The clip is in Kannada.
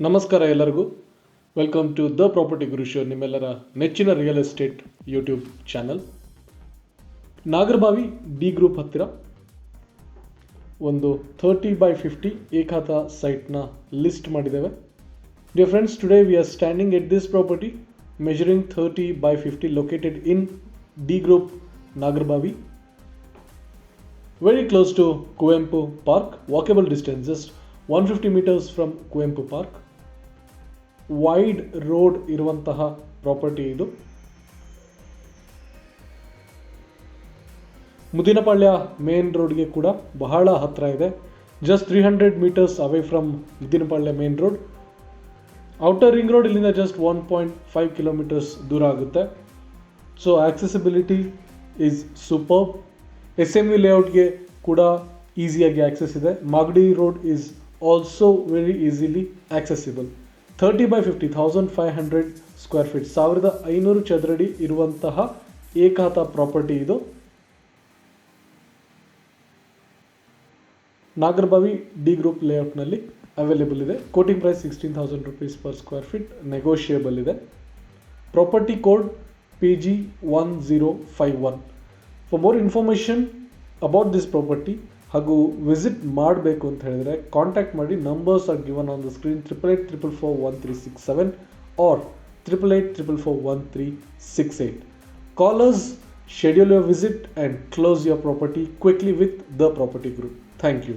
ನಮಸ್ಕಾರ ಎಲ್ಲರಿಗೂ. Welcome to the property Guru show ನಿಮ್ಮೆಲ್ಲರ ನೆಚ್ಚಿನ real estate YouTube channel Nagarabhavi D group ಹತ್ತಿರ ಒಂದು ಥರ್ಟಿ ಬೈ ಫಿಫ್ಟಿ ಏಕಾತ ಸೈಟ್ನ ಲಿಸ್ಟ್ ಮಾಡಿದ್ದೇವೆ. Dear friends today we are standing at this property measuring thirty by fifty located in D group Nagarabhavi very close to Kuvempu park walkable distances 150 metres from Kuvempu park wide road ಇರುವಂತಹ ಪ್ರಾಪರ್ಟಿ ಇದು. ಮುದಿನಪಾಳ್ಯ ಮೇನ್ ರೋಡ್ಗೆ ಕೂಡ ಬಹಳ ಹತ್ತಿರ ಇದೆ. Just three hundred metres away from Mudinapalya main road outer ring road ಇಲ್ಲಿಂದ just one point five kilometres ದೂರ ಆಗುತ್ತೆ. So accessibility is super S M V ಲೇಔಟ್ಗೆ ಕೂಡ ಈಸಿಯಾಗಿ ಆಕ್ಸೆಸ್ ಇದೆ. Magadi road is also very easily accessible. Thirty by fifty thousand five hundred square feet ಸಾವಿರದ ಐನೂರು ಚದರಡಿ ಇರುವಂತಹ ಏಕಾತ ಪ್ರಾಪರ್ಟಿ ಇದು. ನಾಗರಬಾವಿ ಡಿ ಗ್ರೂಪ್ ಲೇಔಟ್ನಲ್ಲಿ ಅವೈಲೇಬಲ್ ಇದೆ. Quoting price sixteen thousand rupees per square feet negotiable ಇದೆ. Property code P G one zero five one for more information about this property ಹಾಗೂ ವಿಸಿಟ್ ಮಾಡಬೇಕು ಅಂತ ಹೇಳಿದ್ರೆ ಕಾಂಟ್ಯಾಕ್ಟ್ ಮಾಡಿ numbers are given on the screen triple eight triple four one three six seven or triple eight triple four one three six eight callers schedule your visit and close your property quickly with the property group thank you.